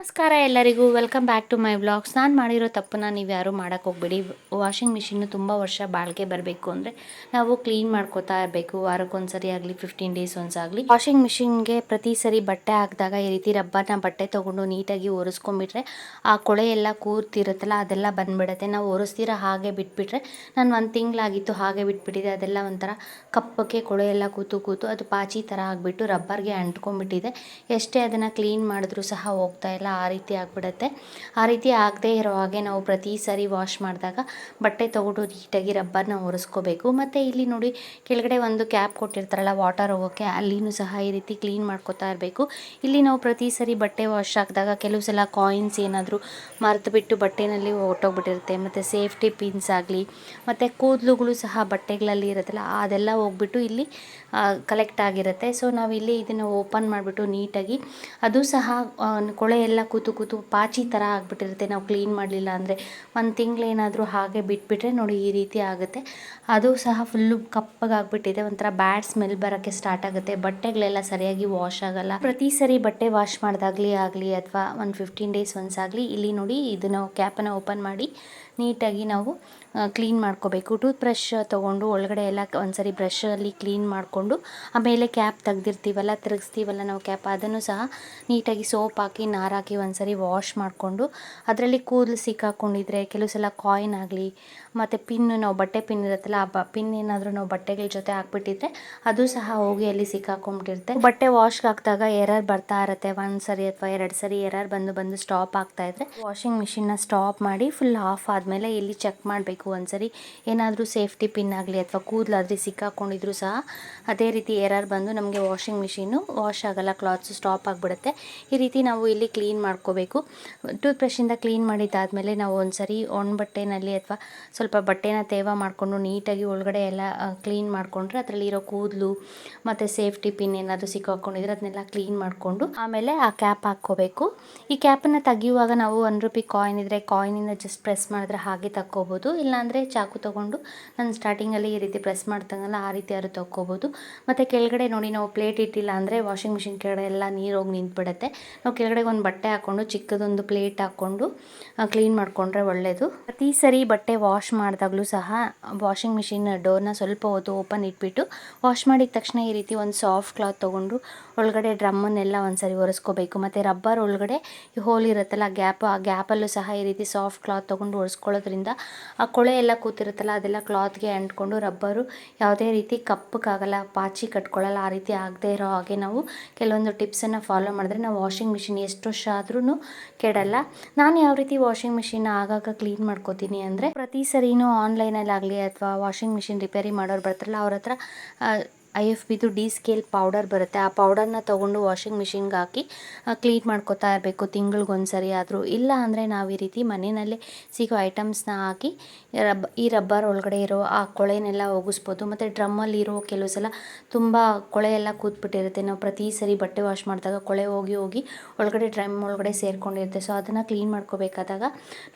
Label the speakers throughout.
Speaker 1: ನಮಸ್ಕಾರ ಎಲ್ಲರಿಗೂ. Welcome back to my vlogs ನಾನು ಮಾಡಿರೋ ತಪ್ಪನ್ನ ನೀವು ಯಾರೂ ಮಾಡೋಕ್ಕೆ ಹೋಗ್ಬೇಡಿ. ವಾಷಿಂಗ್ ಮಿಷಿನ್ನು ತುಂಬ ವರ್ಷ ಬಾಳಿಕೆ ಬರಬೇಕು ಅಂದರೆ ನಾವು ಕ್ಲೀನ್ ಮಾಡ್ಕೋತಾ ಇರಬೇಕು. ವಾರಕ್ಕೊಂದ್ಸರಿ ಆಗಲಿ ಫಿಫ್ಟೀನ್ ಡೇಸ್ ಒಂದ್ಸಾಗಲಿ. ವಾಷಿಂಗ್ ಮಿಷಿನ್ಗೆ ಪ್ರತಿ ಸರಿ ಬಟ್ಟೆ ಹಾಕಿದಾಗ ಈ ರೀತಿ ರಬ್ಬರ್ನ ಬಟ್ಟೆ ತೊಗೊಂಡು ನೀಟಾಗಿ ಒರೆಸ್ಕೊಂಡ್ಬಿಟ್ರೆ ಆ ಕೊಳೆ ಎಲ್ಲ ಕೂರ್ತಿರುತ್ತಲ್ಲ, ಅದೆಲ್ಲ ಬಂದ್ಬಿಡುತ್ತೆ. ನಾವು ಒರೆಸ್ತೀರ ಹಾಗೆ ಬಿಟ್ಬಿಟ್ರೆ, ನಾನು ಒಂದು ತಿಂಗಳಾಗಿತ್ತು ಹಾಗೆ ಬಿಟ್ಬಿಟ್ಟಿದೆ. ಅದೆಲ್ಲ ಒಂಥರ ಕಪ್ಪಕ್ಕೆ ಕೊಳೆ ಎಲ್ಲ ಕೂತು ಕೂತು ಅದು ಪಾಚಿ ಥರ ಆಗಿಬಿಟ್ಟು ರಬ್ಬರ್ಗೆ ಅಂಟ್ಕೊಂಡ್ಬಿಟ್ಟಿದೆ. ಎಷ್ಟೇ ಅದನ್ನು ಕ್ಲೀನ್ ಮಾಡಿದ್ರೂ ಸಹ ಹೋಗ್ತಾ ಇಲ್ಲ. ಆ ರೀತಿ ಆಗಿಬಿಡುತ್ತೆ. ಆ ರೀತಿ ಆಗದೇ ಇರೋ ಹಾಗೆ ನಾವು ಪ್ರತಿ ಸಾರಿ ವಾಶ್ ಮಾಡಿದಾಗ ಬಟ್ಟೆ ತೊಗೊಂಡು ನೀಟಾಗಿ ರಬ್ಬರ್ನ ಒರೆಸ್ಕೋಬೇಕು. ಮತ್ತು ಇಲ್ಲಿ ನೋಡಿ ಕೆಳಗಡೆ ಒಂದು ಕ್ಯಾಪ್ ಕೊಟ್ಟಿರ್ತಾರಲ್ಲ, ವಾಟರ್ ಹೋಗೋಕ್ಕೆ ಅಲ್ಲಿನೂ ಸಹ ಈ ರೀತಿ ಕ್ಲೀನ್ ಮಾಡ್ಕೋತಾ ಇರಬೇಕು. ಇಲ್ಲಿ ನಾವು ಪ್ರತಿ ಸರಿ ಬಟ್ಟೆ ವಾಶ್ ಹಾಕಿದಾಗ ಕೆಲವು ಸಲ ಕಾಯಿನ್ಸ್ ಏನಾದರೂ ಮರೆತು ಬಿಟ್ಟು ಬಟ್ಟೆನಲ್ಲಿ ಹೊಟ್ಟೋಗ್ಬಿಟ್ಟಿರುತ್ತೆ ಮತ್ತು ಸೇಫ್ಟಿ ಪಿನ್ಸ್ ಆಗಲಿ, ಮತ್ತು ಕೂದಲುಗಳು ಸಹ ಬಟ್ಟೆಗಳಲ್ಲಿ ಇರುತ್ತಲ್ಲ, ಅದೆಲ್ಲ ಹೋಗ್ಬಿಟ್ಟು ಇಲ್ಲಿ ಕಲೆಕ್ಟ್ ಆಗಿರುತ್ತೆ. ಸೊ ನಾವಿಲ್ಲಿ ಇದನ್ನು ಓಪನ್ ಮಾಡಿಬಿಟ್ಟು ನೀಟಾಗಿ, ಅದು ಸಹ ಕೊಳೆ ಎಲ್ಲ ಕೂತು ಕೂತು ಪಾಚಿ ಥರ ಆಗಿಬಿಟ್ಟಿರುತ್ತೆ. ನಾವು ಕ್ಲೀನ್ ಮಾಡಲಿಲ್ಲ ಅಂದರೆ ಒಂದು ತಿಂಗಳೇನಾದರೂ ಹಾಗೆ ಬಿಟ್ಬಿಟ್ರೆ ನೋಡಿ ಈ ರೀತಿ ಆಗುತ್ತೆ. ಅದು ಸಹ ಫುಲ್ಲು ಕಪ್ಪಗಾಗ್ಬಿಟ್ಟಿದೆ ಒಂಥರ ಬ್ಯಾಡ್ ಸ್ಮೆಲ್ ಬರೋಕ್ಕೆ ಸ್ಟಾರ್ಟ್ ಆಗುತ್ತೆ. ಬಟ್ಟೆಗಳೆಲ್ಲ ಸರಿಯಾಗಿ ವಾಶ್ ಆಗಲ್ಲ. ಪ್ರತಿ ಸರಿ ಬಟ್ಟೆ ವಾಶ್ ಮಾಡಿದಾಗಲಿ ಆಗಲಿ ಅಥವಾ ಒಂದು ಫಿಫ್ಟೀನ್ ಡೇಸ್ ಒನ್ಸ್ ಆಗಲಿ, ಇಲ್ಲಿ ನೋಡಿ ಇದನ್ನು ಕ್ಯಾಪನ್ನು ಓಪನ್ ಮಾಡಿ ನೀಟಾಗಿ ನಾವು ಕ್ಲೀನ್ ಮಾಡ್ಕೋಬೇಕು. ಟೂತ್ ಬ್ರಷ್ ತೊಗೊಂಡು ಒಳಗಡೆ ಎಲ್ಲ ಒಂದ್ಸರಿ ಬ್ರಷಲ್ಲಿ ಕ್ಲೀನ್ ಮಾಡಿಕೊಂಡು, ಆಮೇಲೆ ಕ್ಯಾಪ್ ತೆಗ್ದಿರ್ತೀವಲ್ಲ, ತಿರುಗಿಸ್ತೀವಲ್ಲ ನಾವು ಕ್ಯಾಪ್ ಅದನ್ನು ಸಹ ನೀಟಾಗಿ ಸೋಪ್ ಹಾಕಿ ನಾರಾಕಿ ಒಂದ್ಸರಿ ವಾಶ್ ಮಾಡಿಕೊಂಡು, ಅದರಲ್ಲಿ ಕೂದಲು ಸಿಕ್ಕಾಕೊಂಡಿದ್ರೆ, ಕೆಲವು ಸಲ ಕಾಯಿನ್ ಆಗಲಿ, ಮತ್ತು ಪಿನ್ ನಾವು ಬಟ್ಟೆ ಪಿನ್ ಇರುತ್ತಲ್ಲ, ಆ ಬ ಪಿನ್ ಏನಾದರೂ ನಾವು ಬಟ್ಟೆಗಳ ಜೊತೆ ಹಾಕ್ಬಿಟ್ಟಿದ್ರೆ, ಅದು ಸಹ ಹೋಗಿ ಅಲ್ಲಿ ಸಿಕ್ಕಾಕೊಂಡ್ಬಿಟ್ಟಿರುತ್ತೆ ಬಟ್ಟೆ ವಾಶ್ಗೆ ಹಾಕಿದಾಗ ಎರರ್ ಬರ್ತಾ ಇರುತ್ತೆ. ಒಂದು ಸರಿ ಅಥವಾ ಎರಡು ಸರಿ ಎರರ್ ಬಂದು ಬಂದು ಸ್ಟಾಪ್ ಆಗ್ತಾ ಇದ್ರೆ ವಾಷಿಂಗ್ ಮಿಷಿನ್ನ ಸ್ಟಾಪ್ ಮಾಡಿ ಫುಲ್ ಆಫ್ ಆದಮೇಲೆ ಇಲ್ಲಿ ಚೆಕ್ ಮಾಡಬೇಕು ಒಂದ್ಸರಿ. ಏನಾದರೂ ಸೇಫ್ಟಿ ಪಿನ್ ಆಗಲಿ ಅಥವಾ ಕೂದಲಾದ್ರೆ ಸಿಕ್ಕಾಕೊಂಡಿದ್ರು ಸಹ ಅದೇ ರೀತಿ ಎರರ್ ಬಂದು ನಮಗೆ ವಾಷಿಂಗ್ ಮಿಷಿನ್ನು ವಾಶ್ ಆಗಲ್ಲ ಕ್ಲಾತ್ಸ್ ಸ್ಟಾಪ್ ಆಗಿಬಿಡುತ್ತೆ. ಈ ರೀತಿ ನಾವು ಇಲ್ಲಿ ಕ್ಲೀನ್ ಮಾಡ್ಕೋಬೇಕು. ಟೂತ್ ಬ್ರಷಿಂದ ಕ್ಲೀನ್ ಮಾಡಿದ್ದಾದಮೇಲೆ ನಾವು ಒಂದ್ಸರಿ ಒಣ ಬಟ್ಟೆನಲ್ಲಿ ಅಥವಾ ಸ್ವಲ್ಪ ಬಟ್ಟೆನ ತೇವ ಮಾಡಿಕೊಂಡು ನೀಟಾಗಿ ಒಳಗಡೆ ಎಲ್ಲ ಕ್ಲೀನ್ ಮಾಡಿಕೊಂಡ್ರೆ ಅದರಲ್ಲಿ ಇರೋ ಕೂದಲು ಮತ್ತು ಸೇಫ್ಟಿ ಪಿನ್ ಏನಾದರೂ ಸಿಕ್ಕಾಕೊಂಡಿದ್ರೆ ಅದನ್ನೆಲ್ಲ ಕ್ಲೀನ್ ಮಾಡಿಕೊಂಡು ಆಮೇಲೆ ಆ ಕ್ಯಾಪ್ ಹಾಕ್ಕೋಬೇಕು. ಈ ಕ್ಯಾಪನ್ನು ತೆಗೆಯುವಾಗ ನಾವು ಒನ್ ರುಪಿ ಕಾಯಿನ್ ಇದ್ದರೆ ಕಾಯಿನಿಂದ ಜಸ್ಟ್ ಪ್ರೆಸ್ ಮಾಡಿದ್ರೆ ಹಾಗೆ ತಕ್ಕೋಬೋದು. ಇಲ್ಲಾಂದರೆ ಚಾಕು ತೊಗೊಂಡು ನಾನು ಸ್ಟಾರ್ಟಿಂಗಲ್ಲಿ ಈ ರೀತಿ ಪ್ರೆಸ್ ಮಾಡ್ತಂಗಲ್ಲ ಆ ರೀತಿ ಯಾರು ತಕ್ಕೋಬೋದು. ಮತ್ತು ಕೆಳಗಡೆ ನೋಡಿ ನಾವು ಪ್ಲೇಟ್ ಇಟ್ಟಿಲ್ಲ ಅಂದರೆ ವಾಷಿಂಗ್ ಮಿಷಿನ್ ಕೆಳಗಡೆ ಎಲ್ಲ ನೀರು ಹೋಗಿ ನಿಂತ್ಬಿಡುತ್ತೆ. ನಾವು ಕೆಳಗಡೆ ಒಂದು ಬಟ್ಟೆ ಹಾಕ್ಕೊಂಡು ಚಿಕ್ಕದೊಂದು ಪ್ಲೇಟ್ ಹಾಕ್ಕೊಂಡು ಕ್ಲೀನ್ ಮಾಡಿಕೊಂಡ್ರೆ ಒಳ್ಳೆಯದು ಪ್ರತಿ ಸರಿ ಬಟ್ಟೆ ವಾಶ್ ಮಾಡಿದಾಗಲೂ ಸಹ ವಾಷಿಂಗ್ ಮಿಷಿನ್ ಡೋರ್ನ ಸ್ವಲ್ಪ ಹೊತ್ತು ಓಪನ್ ಇಟ್ಬಿಟ್ಟು ವಾಶ್ ಮಾಡಿದ ತಕ್ಷಣ ಈ ರೀತಿ ಒಂದು ಸಾಫ್ಟ್ ಕ್ಲಾತ್ ತೊಗೊಂಡು ಒಳಗಡೆ ಡ್ರಮ್ಮನ್ನೆಲ್ಲ ಒಂದ್ಸರಿ ಒರೆಸ್ಕೋಬೇಕು. ಮತ್ತು ರಬ್ಬರ್ ಒಳಗಡೆ ಹೋಲ್ ಇರುತ್ತಲ್ಲ ಗ್ಯಾಪ್ ಆ ಗ್ಯಾಪಲ್ಲೂ ಸಹ ಈ ರೀತಿ ಸಾಫ್ಟ್ ಕ್ಲಾತ್ ತೊಗೊಂಡು ಒರೆಸ್ಕೊಳ್ಳೋದ್ರಿಂದ ಆ ಕೊಳೆ ಎಲ್ಲ ಕೂತಿರುತ್ತಲ್ಲ, ಅದೆಲ್ಲ ಕ್ಲಾತ್ಗೆ ಅಂಟ್ಕೊಂಡು ರಬ್ಬರು ಯಾವುದೇ ರೀತಿ ಕಪ್ಪಕ್ಕಾಗಲ್ಲ ಪಾಚಿ ಕಟ್ಕೊಳ್ಳಲ್ಲ, ಆ ರೀತಿ ಆಗದೇ ಇರೋ ಹಾಗೆ ನಾವು ಕೆಲವೊಂದು ಟಿಪ್ಸನ್ನು ಫಾಲೋ ಮಾಡಿದ್ರೆ ನಾವು ವಾಷಿಂಗ್ ಮಿಷಿನ್ ಎಷ್ಟು ವರ್ಷ ಆದ್ರೂ ಕೆಡಲ್ಲ. ನಾನು ಯಾವ ರೀತಿ ವಾಷಿಂಗ್ ಮಿಷಿನ್ ಆಗಾಗ ಕ್ಲೀನ್ ಮಾಡ್ಕೋತೀನಿ ಅಂದರೆ ಪ್ರತಿ ಸರಿನೂ ಆನ್ಲೈನಲ್ಲಿ ಆಗಲಿ ಅಥವಾ ವಾಷಿಂಗ್ ಮಿಷಿನ್ ರಿಪೇರಿ ಮಾಡೋರು ಬರ್ತಾರಲ್ಲ, ಅವ್ರ ಹತ್ರ I F B descale powder ಬರುತ್ತೆ. ಆ ಪೌಡರ್ನ ತೊಗೊಂಡು ವಾಷಿಂಗ್ ಮಿಷಿನ್ಗೆ ಹಾಕಿ ಕ್ಲೀನ್ ಮಾಡ್ಕೊತಾ ಇರಬೇಕು. ತಿಂಗಳಿಗೊಂದ್ಸರಿ ಆದರೂ. ಇಲ್ಲ ಅಂದರೆ ನಾವು ಈ ರೀತಿ ಮನೆಯಲ್ಲೇ ಸಿಗೋ ಐಟಮ್ಸ್ನ ಹಾಕಿ, ರಬ್, ಈ ರಬ್ಬರ್ ಒಳಗಡೆ ಇರೋ ಆ ಕೊಳೆನೆಲ್ಲ ಒಗಿಸ್ಬೋದು. ಮತ್ತು ಡ್ರಮ್ಮಲ್ಲಿ ಇರೋ ಕೆಲವು ಸಲ ತುಂಬ ಕೊಳೆ ಎಲ್ಲ ಕೂತ್ಬಿಟ್ಟಿರುತ್ತೆ. ನಾವು ಪ್ರತಿ ಸರಿ ಬಟ್ಟೆ ವಾಶ್ ಮಾಡಿದಾಗ ಕೊಳೆ ಹೋಗಿ ಹೋಗಿ ಒಳಗಡೆ ಡ್ರಮ್ ಒಳಗಡೆ ಸೇರ್ಕೊಂಡಿರುತ್ತೆ. ಸೊ, ಅದನ್ನು ಕ್ಲೀನ್ ಮಾಡ್ಕೋಬೇಕಾದಾಗ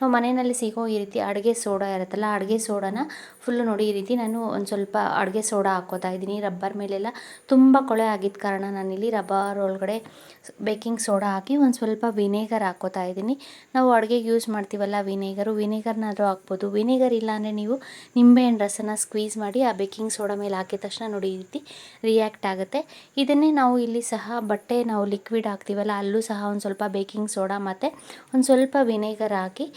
Speaker 1: ನಾವು ಮನೆಯಲ್ಲಿ ಸಿಗೋ ಈ ರೀತಿ ಅಡುಗೆ ಸೋಡಾ ಇರುತ್ತಲ್ಲ, ಅಡುಗೆ ಸೋಡಾನ ಫುಲ್ಲು ನೋಡಿ ಈ ರೀತಿ ನಾನು ಒಂದು ಸ್ವಲ್ಪ ಅಡುಗೆ ಸೋಡಾ ಹಾಕೋತಾ ಇದ್ದೀನಿ. ರಬ್ಬರ್ ಮೇಲೆಲ್ಲ ತುಂಬ ಕೊಳೆ ಆಗಿದ್ದ ಕಾರಣ ನಾನಿಲ್ಲಿ ರಬ್ಬರ್ ಒಳಗಡೆ ಬೇಕಿಂಗ್ ಸೋಡಾ ಹಾಕಿ ಒಂದು ಸ್ವಲ್ಪ ವಿನೇಗರ್ ಹಾಕೋತಾ ಇದ್ದೀನಿ. ನಾವು ಅಡುಗೆಗೆ ಯೂಸ್ ಮಾಡ್ತೀವಲ್ಲ ವಿನೇಗರು, ವಿನೇಗರ್ನಾದರೂ ಹಾಕ್ಬೋದು. ವಿನೇಗರ್ ಇಲ್ಲ ಅಂದರೆ ನೀವು ನಿಂಬೆಹಣ್ಣು ರಸನ ಸ್ಕ್ವೀಸ್ ಮಾಡಿ ಆ ಬೇಕಿಂಗ್ ಸೋಡಾ ಮೇಲೆ ಹಾಕಿದ ತಕ್ಷಣ ನೋಡಿ ರೀತಿ ರಿಯಾಕ್ಟ್ ಆಗುತ್ತೆ. ಇದನ್ನೇ ನಾವು ಇಲ್ಲಿ ಸಹ ಬಟ್ಟೆ ನಾವು ಲಿಕ್ವಿಡ್ ಹಾಕ್ತೀವಲ್ಲ ಅಲ್ಲೂ ಸಹ ಒಂದು ಸ್ವಲ್ಪ ಬೇಕಿಂಗ್ ಸೋಡಾ ಮತ್ತು ಒಂದು ಸ್ವಲ್ಪ ವಿನೇಗರ್ ಹಾಕಿ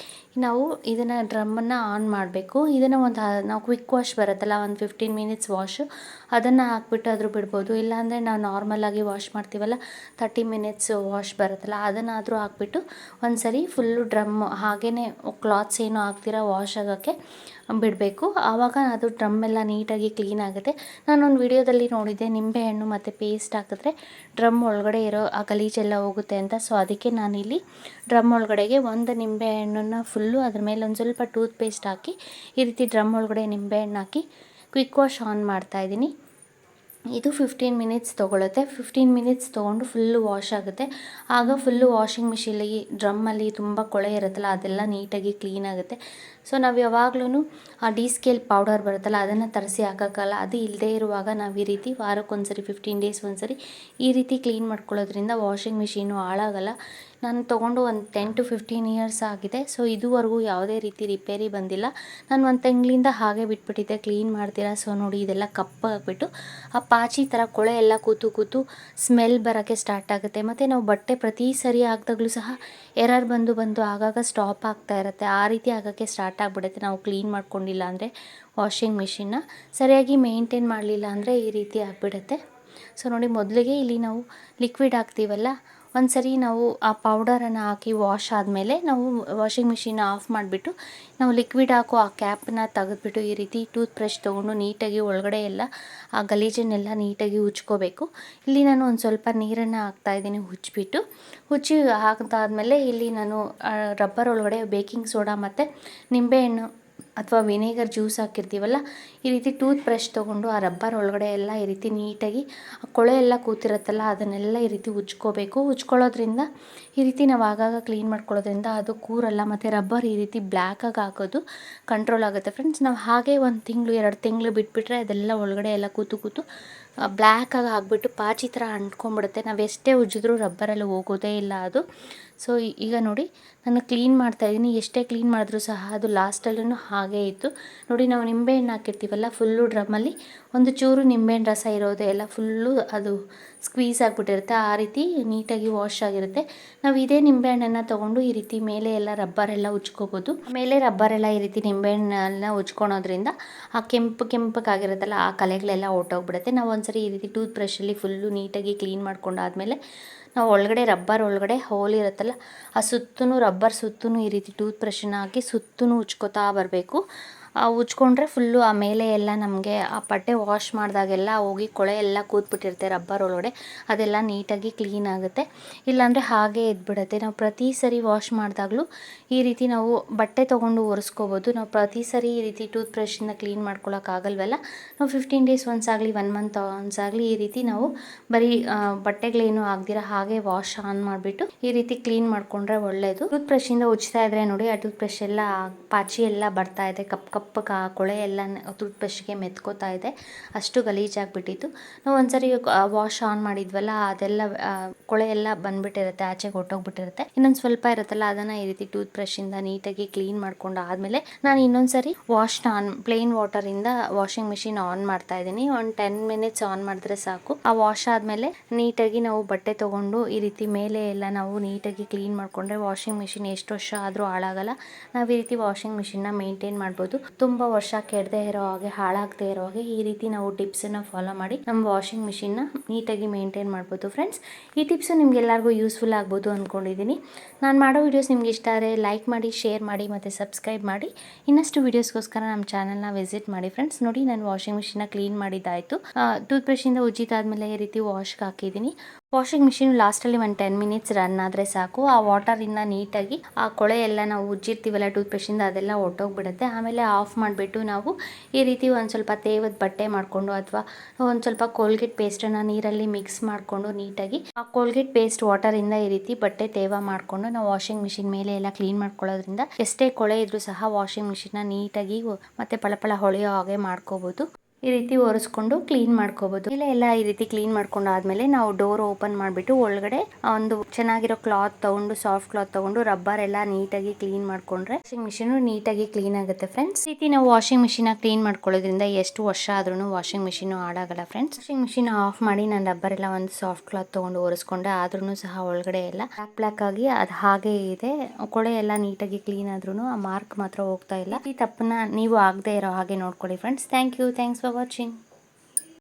Speaker 1: ನಾವು ಇದನ್ನು ಡ್ರಮ್ಮನ್ನು ಆನ್ ಮಾಡಬೇಕು. ಇದನ್ನು ಒಂದು ನಾವು ಕ್ವಿಕ್ ವಾಶ್ ಬರುತ್ತಲ್ಲ, ಒಂದು ಫಿಫ್ಟೀನ್ ಮಿನಿಟ್ಸ್ ವಾಶು ಅದನ್ನು ಹಾಕ್ಬಿಟ್ಟು ಆದರೂ ಬಿಡ್ಬೋದು. ಇಲ್ಲಾಂದರೆ ನಾವು ನಾರ್ಮಲಾಗಿ ವಾಶ್ ಮಾಡ್ತೀವಲ್ಲ ತರ್ಟಿ ಮಿನಿಟ್ಸ್ ವಾಶ್ ಬರುತ್ತಲ್ಲ, ಅದನ್ನಾದರೂ ಹಾಕ್ಬಿಟ್ಟು ಒಂದು ಸರಿ ಫುಲ್ಲು ಡ್ರಮ್ ಹಾಗೇ ಕ್ಲಾತ್ಸ್ ಏನು ಹಾಕ್ತೀರ ವಾಶ್ ಆಗೋಕ್ಕೆ ಬಿಡಬೇಕು. ಆವಾಗ ಅದು ಡ್ರಮ್ ಎಲ್ಲ ನೀಟಾಗಿ ಕ್ಲೀನ್ ಆಗುತ್ತೆ. ನಾನೊಂದು ವಿಡಿಯೋದಲ್ಲಿ ನೋಡಿದ್ದೆ ನಿಂಬೆಹಣ್ಣು ಮತ್ತು ಪೇಸ್ಟ್ ಹಾಕಿದ್ರೆ ಡ್ರಮ್ ಒಳಗಡೆ ಇರೋ ಆ ಗಲೀಜೆಲ್ಲ ಹೋಗುತ್ತೆ ಅಂತ. ಸೊ ಅದಕ್ಕೆ ನಾನಿಲ್ಲಿ ಡ್ರಮ್ ಒಳಗಡೆಗೆ ಒಂದು ನಿಂಬೆಹಣ್ಣನ್ನು ಫುಲ್ಲು ಅದ್ರ ಮೇಲೆ ಒಂದು ಸ್ವಲ್ಪ ಟೂತ್ ಪೇಸ್ಟ್ ಹಾಕಿ, ಈ ರೀತಿ ಡ್ರಮ್ ಒಳಗಡೆ ನಿಂಬೆಹಣ್ಣು ಹಾಕಿ ಕ್ವಿಕ್ ವಾಶ್ ಆನ್ ಮಾಡ್ತಾಯಿದ್ದೀನಿ ಇದು ಫಿಫ್ಟೀನ್ ಮಿನಿಟ್ಸ್ ತೊಗೊಳುತ್ತೆ. ಫಿಫ್ಟೀನ್ ಮಿನಿಟ್ಸ್ ತೊಗೊಂಡು ಫುಲ್ಲು ವಾಶ್ ಆಗುತ್ತೆ. ಆಗ ಫುಲ್ಲು ವಾಷಿಂಗ್ ಮಿಷಿನಲ್ಲಿ ಡ್ರಮ್ಮಲ್ಲಿ ತುಂಬ ಕೊಳೆ ಇರುತ್ತಲ್ಲ, ಅದೆಲ್ಲ ನೀಟಾಗಿ ಕ್ಲೀನ್ ಆಗುತ್ತೆ. ಸೊ ನಾವು ಯಾವಾಗ್ಲೂ ಆ ಡಿ ಸ್ಕೇಲ್ ಪೌಡರ್ ಬರುತ್ತಲ್ಲ, ಅದನ್ನು ತರಿಸಿ ಹಾಕೋಕ್ಕಲ್ಲ ಅದು ಇಲ್ಲದೇ ಇರುವಾಗ ನಾವು ಈ ರೀತಿ ವಾರಕ್ಕೊಂದ್ಸರಿ ಫಿಫ್ಟೀನ್ ಡೇಸ್ ಒಂದ್ಸರಿ ಈ ರೀತಿ ಕ್ಲೀನ್ ಮಾಡ್ಕೊಳ್ಳೋದ್ರಿಂದ ವಾಷಿಂಗ್ ಮಿಷಿನು ಹಾಳಾಗಲ್ಲ. ನಾನು ತೊಗೊಂಡು ಒಂದು ಟೆನ್ ಟು ಫಿಫ್ಟೀನ್ ಇಯರ್ಸ್ ಆಗಿದೆ. ಸೊ ಇದುವರೆಗೂ ಯಾವುದೇ ರೀತಿ ರಿಪೇರಿ ಬಂದಿಲ್ಲ. ನಾನು ಒಂದು ತಿಂಗಳಿಂದ ಹಾಗೆ ಬಿಟ್ಬಿಟ್ಟಿದ್ದೆ ಕ್ಲೀನ್ ಮಾಡ್ತೀರಾ? ಸೊ ನೋಡಿ ಇದೆಲ್ಲ ಕಪ್ಪಾಗಿಬಿಟ್ಟು ಆ ಪಾಚಿ ಥರ ಕೊಳೆ ಎಲ್ಲ ಕೂತು ಕೂತು ಸ್ಮೆಲ್ ಬರೋಕ್ಕೆ ಸ್ಟಾರ್ಟ್ ಆಗುತ್ತೆ. ಮತ್ತು ನಾವು ಬಟ್ಟೆ ಪ್ರತಿ ಸರಿ ಹಾಕಿದಾಗಲೂ ಸಹ ಎರರ್ ಬಂದು ಬಂದು ಆಗಾಗ ಸ್ಟಾಪ್ ಆಗ್ತಾ ಇರುತ್ತೆ. ಆ ರೀತಿ ಆಗೋಕ್ಕೆ ಸ್ಟಾರ್ಟ್ ಆಗಿಬಿಡುತ್ತೆ ನಾವು ಕ್ಲೀನ್ ಮಾಡ್ಕೊಂಡಿಲ್ಲ ಅಂದರೆ ವಾಷಿಂಗ್ ಮಿಷಿನ್ನ ಸರಿಯಾಗಿ ಮೇಂಟೈನ್ ಮಾಡಲಿಲ್ಲ ಅಂದರೆ ಈ ರೀತಿ ಆಗಿಬಿಡುತ್ತೆ. ಸೊ ನೋಡಿ, ಮೊದಲಿಗೆ ಇಲ್ಲಿ ನಾವು ಲಿಕ್ವಿಡ್ ಹಾಕ್ತೀವಲ್ಲ ಒಂದು ಸರಿ ನಾವು ಆ ಪೌಡರನ್ನು ಹಾಕಿ ವಾಶ್ ಆದಮೇಲೆ ನಾವು ವಾಷಿಂಗ್ ಮಿಷಿನ್ ಆಫ್ ಮಾಡಿಬಿಟ್ಟು ನಾವು ಲಿಕ್ವಿಡ್ ಹಾಕೋ ಆ ಕ್ಯಾಪನ್ನ ತೆಗೆದ್ಬಿಟ್ಟು ಈ ರೀತಿ ಟೂತ್ ಬ್ರಷ್ ತೊಗೊಂಡು ನೀಟಾಗಿ ಒಳಗಡೆ ಎಲ್ಲ ಆ ಗಲೀಜನ್ನೆಲ್ಲ ನೀಟಾಗಿ ಉಜ್ಕೋಬೇಕು. ಇಲ್ಲಿ ನಾನು ಒಂದು ಸ್ವಲ್ಪ ನೀರನ್ನು ಹಾಕ್ತಾಯಿದ್ದೀನಿ ಹುಚ್ಚಿಬಿಟ್ಟು ಉಜ್ಜಿ ಹಾಕಿದಾದ್ಮೇಲೆ ಇಲ್ಲಿ ನಾನು ರಬ್ಬರ್ ಒಳಗಡೆ ಬೇಕಿಂಗ್ ಸೋಡಾ ಮತ್ತು ನಿಂಬೆಹಣ್ಣು ಅಥವಾ ವಿನೇಗರ್ ಜ್ಯೂಸ್ ಹಾಕಿರ್ತೀವಲ್ಲ, ಈ ರೀತಿ ಟೂತ್ ಬ್ರಷ್ ತೊಗೊಂಡು ಆ ರಬ್ಬರ್ ಒಳಗಡೆ ಎಲ್ಲ ಈ ರೀತಿ ನೀಟಾಗಿ ಕೊಳೆ ಎಲ್ಲ ಕೂತಿರುತ್ತಲ್ಲ, ಅದನ್ನೆಲ್ಲ ಈ ರೀತಿ ಉಜ್ಕೋಬೇಕು. ಉಜ್ಕೊಳ್ಳೋದ್ರಿಂದ ಈ ರೀತಿ ನಾವು ಆಗಾಗ ಕ್ಲೀನ್ ಮಾಡ್ಕೊಳ್ಳೋದ್ರಿಂದ ಅದು ಕೂರಲ್ಲ, ಮತ್ತು ರಬ್ಬರ್ ಈ ರೀತಿ ಬ್ಲ್ಯಾಕಾಗಿ ಹಾಕೋದು ಕಂಟ್ರೋಲ್ ಆಗುತ್ತೆ. ಫ್ರೆಂಡ್ಸ್ ನಾವು ಹಾಗೆ ಒಂದು ತಿಂಗಳು, ಎರಡು ತಿಂಗಳು ಬಿಟ್ಬಿಟ್ರೆ ಅದೆಲ್ಲ ಒಳಗಡೆ ಎಲ್ಲ ಕೂತು ಕೂತು ಬ್ಲ್ಯಾಕಾಗಿ ಹಾಕ್ಬಿಟ್ಟು ಪಾಚಿ ಥರ ಅಂಟ್ಕೊಂಡ್ಬಿಡುತ್ತೆ. ನಾವು ಎಷ್ಟೇ ಉಜ್ಜಿದ್ರೂ ರಬ್ಬರಲ್ಲಿ ಹೋಗೋದೇ ಇಲ್ಲ ಅದು. ಸೊ ಈಗ ನೋಡಿ, ನಾನು ಕ್ಲೀನ್ ಮಾಡ್ತಾಯಿದ್ದೀನಿ ಎಷ್ಟೇ ಕ್ಲೀನ್ ಮಾಡಿದ್ರೂ ಸಹ ಅದು ಲಾಸ್ಟಲ್ಲೂ ಹಾಗೇ ಇತ್ತು. ನೋಡಿ, ನಾವು ನಿಂಬೆಹಣ್ಣು ಹಾಕಿರ್ತೀವಲ್ಲ ಫುಲ್ಲು ಡ್ರಮ್ಮಲ್ಲಿ ಒಂದು ಚೂರು ನಿಂಬೆಹಣ್ಣು ರಸ ಇರೋದೆ ಎಲ್ಲ ಫುಲ್ಲು ಅದು ಸ್ಕ್ವೀಸ್ ಆಗಿಬಿಟ್ಟಿರುತ್ತೆ. ಆ ರೀತಿ ನೀಟಾಗಿ ವಾಶ್ ಆಗಿರುತ್ತೆ. ನಾವು ಇದೇ ನಿಂಬೆಹಣ್ಣನ್ನು ತೊಗೊಂಡು ಈ ರೀತಿ ಮೇಲೆ ಎಲ್ಲ ರಬ್ಬರೆಲ್ಲ ಉಜ್ಕೋಬೋದು. ಮೇಲೆ ರಬ್ಬರೆಲ್ಲ ಈ ರೀತಿ ನಿಂಬೆಹಣ್ಣೆಲ್ಲ ಉಜ್ಕೊಳೋದ್ರಿಂದ ಆ ಕೆಂಪು ಕೆಂಪಕ್ಕಾಗಿರುತ್ತಲ್ಲ ಆ ಕಲೆಗಳೆಲ್ಲ ಹೊಟ್ಟೋಗ್ಬಿಡುತ್ತೆ ನಾವು ಒಂದ್ಸರಿ ಈ ರೀತಿ ಟೂತ್ ಬ್ರಷಲ್ಲಿ ಫುಲ್ಲು ನೀಟಾಗಿ ಕ್ಲೀನ್ ಮಾಡ್ಕೊಂಡಾದ್ಮೇಲೆ ನಾವು ಒಳಗಡೆ ರಬ್ಬರ್ ಒಳಗಡೆ ಹೋಲ್ ಇರುತ್ತಲ್ಲ, ಆ ಸುತ್ತೂ ರಬ್ಬರ್ ಸುತ್ತೂ ಈ ರೀತಿ ಟೂತ್ ಬ್ರಷನ್ನ ಹಾಕಿ ಸುತ್ತೂ ಉಜ್ಕೋತಾ ಬರಬೇಕು. ಉಜ್ಕೊಂಡ್ರೆ ಫುಲ್ಲು ಆ ಮೇಲೆ ಎಲ್ಲ ನಮಗೆ ಆ ಬಟ್ಟೆ ವಾಶ್ ಮಾಡಿದಾಗೆಲ್ಲ ಹೋಗಿ ಕೊಳೆ ಎಲ್ಲ ಕೂತ್ಬಿಟ್ಟಿರುತ್ತೆ ರಬ್ಬರ್ ಒಳಗಡೆ. ಅದೆಲ್ಲ ನೀಟಾಗಿ ಕ್ಲೀನ್ ಆಗುತ್ತೆ. ಇಲ್ಲಾಂದರೆ ಹಾಗೆ ಇದ್ಬಿಡುತ್ತೆ. ನಾವು ಪ್ರತಿ ಸರಿ ವಾಶ್ ಮಾಡಿದಾಗಲೂ ಈ ರೀತಿ ನಾವು ಬಟ್ಟೆ ತೊಗೊಂಡು ಒರೆಸ್ಕೋಬೋದು. ನಾವು ಪ್ರತಿ ಸರಿ ಈ ರೀತಿ ಟೂತ್ ಬ್ರಷಿಂದ ಕ್ಲೀನ್ ಮಾಡ್ಕೊಳಕ್ಕಾಗಲ್ವಲ್ಲ ನಾವು ಫಿಫ್ಟೀನ್ ಡೇಸ್ ಒನ್ಸ್ ಆಗಲಿ ಒನ್ ಮಂತ್ ಒನ್ಸ್ ಆಗಲಿ ಈ ರೀತಿ ನಾವು ಬರೀ ಬಟ್ಟೆಗಳೇನು ಆಗದಿರ ಹಾಗೆ ವಾಶ್ ಆನ್ ಮಾಡಿಬಿಟ್ಟು ಈ ರೀತಿ ಕ್ಲೀನ್ ಮಾಡಿಕೊಂಡ್ರೆ ಒಳ್ಳೆಯದು ಟೂತ್ ಬ್ರಷಿಂದ ಉಜ್ತಾ ಇದ್ರೆ ನೋಡಿ, ಆ ಟೂತ್ ಬ್ರಷ್ ಎಲ್ಲ ಪಾಚಿ ಎಲ್ಲ ಬರ್ತಾ ಇದೆ. ಕಪ್ ಕಪ್ ಕಾ, ಕೊಳೆ ಎಲ್ಲ ಟೂತ್ ಬ್ರಷ್ಗೆ ಮೆತ್ಕೋತಾ ಇದೆ. ಅಷ್ಟು ಗಲೀಜಾಗಿಬಿಟ್ಟಿತ್ತು. ನಾವು ಒಂದ್ಸರಿ ವಾಶ್ ಆನ್ ಮಾಡಿದ್ವಲ್ಲ, ಅದೆಲ್ಲ ಕೊಳೆ ಎಲ್ಲ ಬಂದ್ಬಿಟ್ಟಿರುತ್ತೆ, ಆಚೆಗೆ ಹೊಟ್ಟೋಗ್ಬಿಟ್ಟಿರುತ್ತೆ ಇನ್ನೊಂದು ಸ್ವಲ್ಪ ಇರುತ್ತಲ್ಲ, ಅದನ್ನು ಈ ರೀತಿ ಟೂತ್ ಬ್ರಷಿಂದ ನೀಟಾಗಿ ಕ್ಲೀನ್ ಮಾಡ್ಕೊಂಡು ಆದಮೇಲೆ ನಾನು ಇನ್ನೊಂದ್ಸರಿ ವಾಶ್ನ ಆನ್, ಪ್ಲೇನ್ ವಾಟರಿಂದ ವಾಷಿಂಗ್ ಮಿಷಿನ್ ಆನ್ ಮಾಡ್ತಾ ಇದ್ದೀನಿ. ಒಂದು ಟೆನ್ ಮಿನಿಟ್ಸ್ ಆನ್ ಮಾಡಿದ್ರೆ ಸಾಕು. ಆ ವಾಶ್ ಆದಮೇಲೆ ನೀಟಾಗಿ ನಾವು ಬಟ್ಟೆ ತೊಗೊಂಡು ಈ ರೀತಿ ಮೇಲೆ ಎಲ್ಲ ನಾವು ನೀಟಾಗಿ ಕ್ಲೀನ್ ಮಾಡಿಕೊಂಡ್ರೆ ವಾಷಿಂಗ್ ಮಿಷಿನ್ ಎಷ್ಟು ವರ್ಷ ಆದರೂ ಹಾಳಾಗಲ್ಲ. ನಾವು ಈ ರೀತಿ ವಾಷಿಂಗ್ ಮಿಷಿನ್ನ ಮೇಂಟೈನ್ ಮಾಡ್ಬೋದು. ತುಂಬ ವರ್ಷ ಕೆಡದೆ ಇರೋ ಹಾಗೆ, ಹಾಳಾಗದೆ ಇರೋ ಹಾಗೆ ಈ ರೀತಿ ನಾವು ಟಿಪ್ಸನ್ನು ಫಾಲೋ ಮಾಡಿ ನಮ್ಮ ವಾಷಿಂಗ್ ಮಿಷಿನ್ನ ನೀಟಾಗಿ ಮೇಂಟೈನ್ ಮಾಡ್ಬೋದು ಫ್ರೆಂಡ್ಸ್ ಈ ಟಿಪ್ಸು ನಿಮ್ಗೆಲ್ಲರಿಗೂ ಯೂಸ್ಫುಲ್ ಆಗ್ಬೋದು ಅಂದ್ಕೊಂಡಿದ್ದೀನಿ ನಾನು ಮಾಡೋ ವೀಡಿಯೋಸ್ ನಿಮ್ಗೆ ಇಷ್ಟ ಆದರೆ ಲೈಕ್ ಮಾಡಿ ಶೇರ್ ಮಾಡಿ ಮತ್ತು ಸಬ್ಸ್ಕ್ರೈಬ್ ಮಾಡಿ. ಇನ್ನಷ್ಟು ವೀಡಿಯೋಸ್ಗೋಸ್ಕರ ನಮ್ಮ ಚಾನಲ್ನ ವಿಸಿಟ್ ಮಾಡಿ ಫ್ರೆಂಡ್ಸ್ ನೋಡಿ, ನಾನು ವಾಷಿಂಗ್ ಮಿಷಿನ್ನ ಕ್ಲೀನ್ ಮಾಡಿದ್ದಾಯಿತು. ಟೂತ್ ಬ್ರಷಿಂದ ಉಜ್ಜಿದಾದ್ಮೇಲೆ ಈ ರೀತಿ ವಾಶ್ಗೆ ಹಾಕಿದ್ದೀನಿ ವಾಷಿಂಗ್ ಮಿಷಿನ್ ಲಾಸ್ಟಲ್ಲಿ ಒಂದು ಟೆನ್ ಮಿನಿಟ್ಸ್ ರನ್ ಆದರೆ ಸಾಕು. ಆ ವಾಟರಿಂದ ನೀಟಾಗಿ ಆ ಕೊಳೆ ಎಲ್ಲ ನಾವು ಉಜ್ಜಿರ್ತೀವಲ್ಲ ಟೂತ್ ಪೇಸ್ಟಿಂದ ಅದೆಲ್ಲ ಹೊಟ್ಟೋಗ್ಬಿಡುತ್ತೆ ಆಮೇಲೆ ಆಫ್ ಮಾಡಿಬಿಟ್ಟು ನಾವು ಈ ರೀತಿ ಒಂದು ಸ್ವಲ್ಪ ತೇವದ ಬಟ್ಟೆ ಮಾಡಿಕೊಂಡು ಅಥವಾ ಒಂದು ಸ್ವಲ್ಪ ಕೋಲ್ಗೇಟ್ ಪೇಸ್ಟನ್ನು ನೀರಲ್ಲಿ ಮಿಕ್ಸ್ ಮಾಡಿಕೊಂಡು ನೀಟಾಗಿ ಆ ಕೋಲ್ಗೇಟ್ ಪೇಸ್ಟ್ ವಾಟರಿಂದ ಈ ರೀತಿ ಬಟ್ಟೆ ತೇವ ಮಾಡಿಕೊಂಡು ನಾವು ವಾಷಿಂಗ್ ಮಿಷಿನ್ ಮೇಲೆ ಎಲ್ಲ ಕ್ಲೀನ್ ಮಾಡ್ಕೊಳ್ಳೋದ್ರಿಂದ ಎಷ್ಟೇ ಕೊಳೆ ಇದ್ರೂ ಸಹ ವಾಷಿಂಗ್ ಮಿಷಿನ್ನ ನೀಟಾಗಿ ಮತ್ತೆ ಪಳಪಳ ಹೊಳೆಯೋ ಹಾಗೆ ಮಾಡ್ಕೋಬೋದು. ಈ ರೀತಿ ಒರೆಸ್ಕೊಂಡು ಕ್ಲೀನ್ ಮಾಡ್ಕೋಬಹುದು ಇಲ್ಲ, ಎಲ್ಲ ಈ ರೀತಿ ಕ್ಲೀನ್ ಮಾಡ್ಕೊಂಡು ಆದ್ಮೇಲೆ ನಾವು ಡೋರ್ ಓಪನ್ ಮಾಡಿಬಿಟ್ಟು ಒಳಗಡೆ ಒಂದು ಚೆನ್ನಾಗಿರೋ ಕ್ಲಾತ್ ತಗೊಂಡು ಸಾಫ್ಟ್ ಕ್ಲಾತ್ ತಗೊಂಡು ರಬ್ಬರ್ ಎಲ್ಲ ನೀಟಾಗಿ ಕ್ಲೀನ್ ಮಾಡ್ಕೊಂಡ್ರೆ ವಾಷಿಂಗ್ ಮಿಷಿನ್ ನೀಟಾಗಿ ಕ್ಲೀನ್ ಆಗುತ್ತೆ ಫ್ರೆಂಡ್ಸ್ ಈ ರೀತಿ ನಾವು ವಾಷಿಂಗ್ ಮಿಷಿನ್ ಕ್ಲೀನ್ ಮಾಡ್ಕೊಳ್ಳೋದ್ರಿಂದ ಎಷ್ಟು ವರ್ಷ ಆದ್ರೂ ವಾಷಿಂಗ್ ಮಿಷಿನ್ ಹಾಳಾಗಲ್ಲ ಫ್ರೆಂಡ್ಸ್ ವಾಷಿಂಗ್ ಮಿಷಿನ್ ಆಫ್ ಮಾಡಿ ನಾನು ರಬ್ಬರ್ ಎಲ್ಲ ಒಂದು ಸಾಫ್ಟ್ ಕ್ಲಾತ್ ತಗೊಂಡು ಒರೆಸ್ಕೊಂಡೆ ಆದ್ರೂ ಸಹ ಒಳಗಡೆ ಎಲ್ಲ ಬ್ಲಾಕ್ ಬ್ಲಾಕ್ ಆಗಿ ಅದು ಹಾಗೆ ಇದೆ. ಕೊಳೆ ಎಲ್ಲ ನೀಟಾಗಿ ಕ್ಲೀನ್ ಆದ್ರೂ ಆ ಮಾರ್ಕ್ ಮಾತ್ರ ಹೋಗ್ತಾ ಇಲ್ಲ. ಈ ತಪ್ಪನ್ನ ನೀವು ಆಗದೆ ಇರೋ ಹಾಗೆ ನೋಡ್ಕೊಳ್ಳಿ friends thank you thanks for watching.